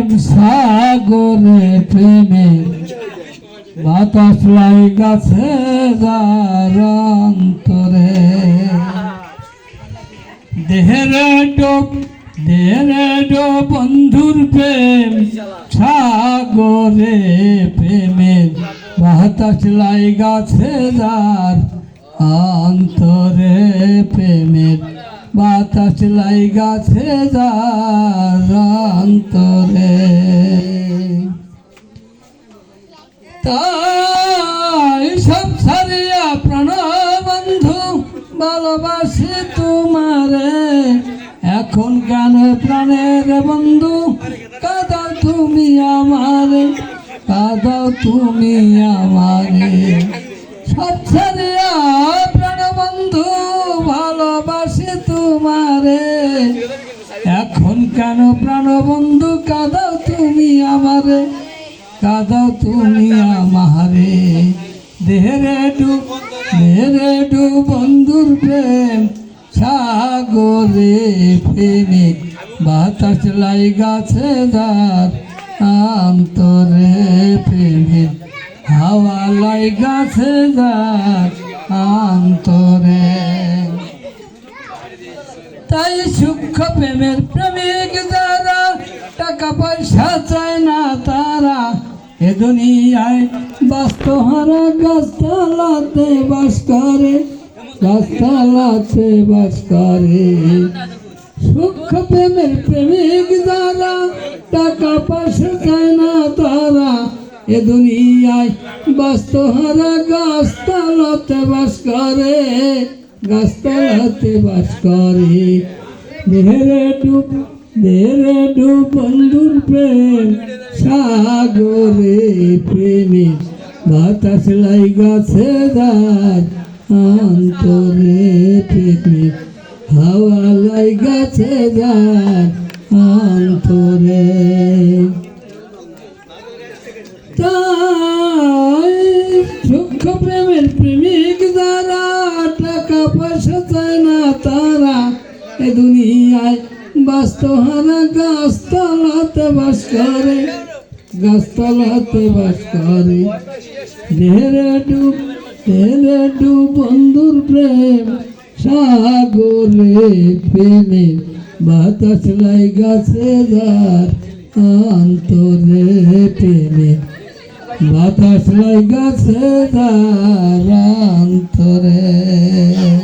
প্রেম সাগরে, প্রেমে বাতাস লাই গাছে যার অন্তরে। দেহের ডোব দেহের ডোব, বন্ধুর প্রেম সাগরে প্রেমের বাতাস লাই গাছে যার অন্তরে প্রেমের বাতাস লাই গাছে যার অন্তরে তাই সব ছাড়িয়া প্রাণ বন্ধু ভালোবাসি তোমারে। এখন কেন প্রাণের বন্ধু? কাদাও তুমি আমারে, কাদাও তুমি আমারে। সব ছাড়িয়া প্রাণ বন্ধু কাদাও তুমি আমারে কাদাও তুমি আমারে। দেহরে ডুব দেহরে ডুব বন্ধুর প্রেম, সাগরে প্রেমে বাতাস লাই গাছে দার অন্তরে প্রেমে হাওয়া লাই গাছে দার অন্তরে তাই সূক্ষ্ম প্রেমের প্রেমিক যারা, টাকা পয়সা চায় না তারা। এ দুনিয়ায় বাস্তহারা গাছতলাতে বাস করে গাছতলাতে বাস করে। সূক্ষ্ম প্রেমের প্রেমিক যারা, টাকা পয়সা চায় না তারা। এ দুনিয়ায় বাস্তহারা গাছতলাতে বাস করে গাছতলাতে বাস করে। দেহেরে ডুব দেহেরে ডুব বন্ধুর প্রেম। সাগরে প্রেমে বাতাস লাই গাছে দার অন্তরে প্রেমে হাওয়া লাই গাছে দার অন্তরে। তাই সূক্ষ্ম প্রেমের প্রেমিক যারা, টাকা পয়সা চায় না তারা, এ দুনিয়ায় বাস্তহারা গাছতলাতে বাস করে, গাছতলাতে বাস করে। দেহেরে ডুব দেহেরে ডুব, বন্ধুর প্রেম, সাগরে প্রেমে বাতাস লাই গাছে যার অন্তরে প্রেমে। বাতাস লাই গাছে তার অন্তরে।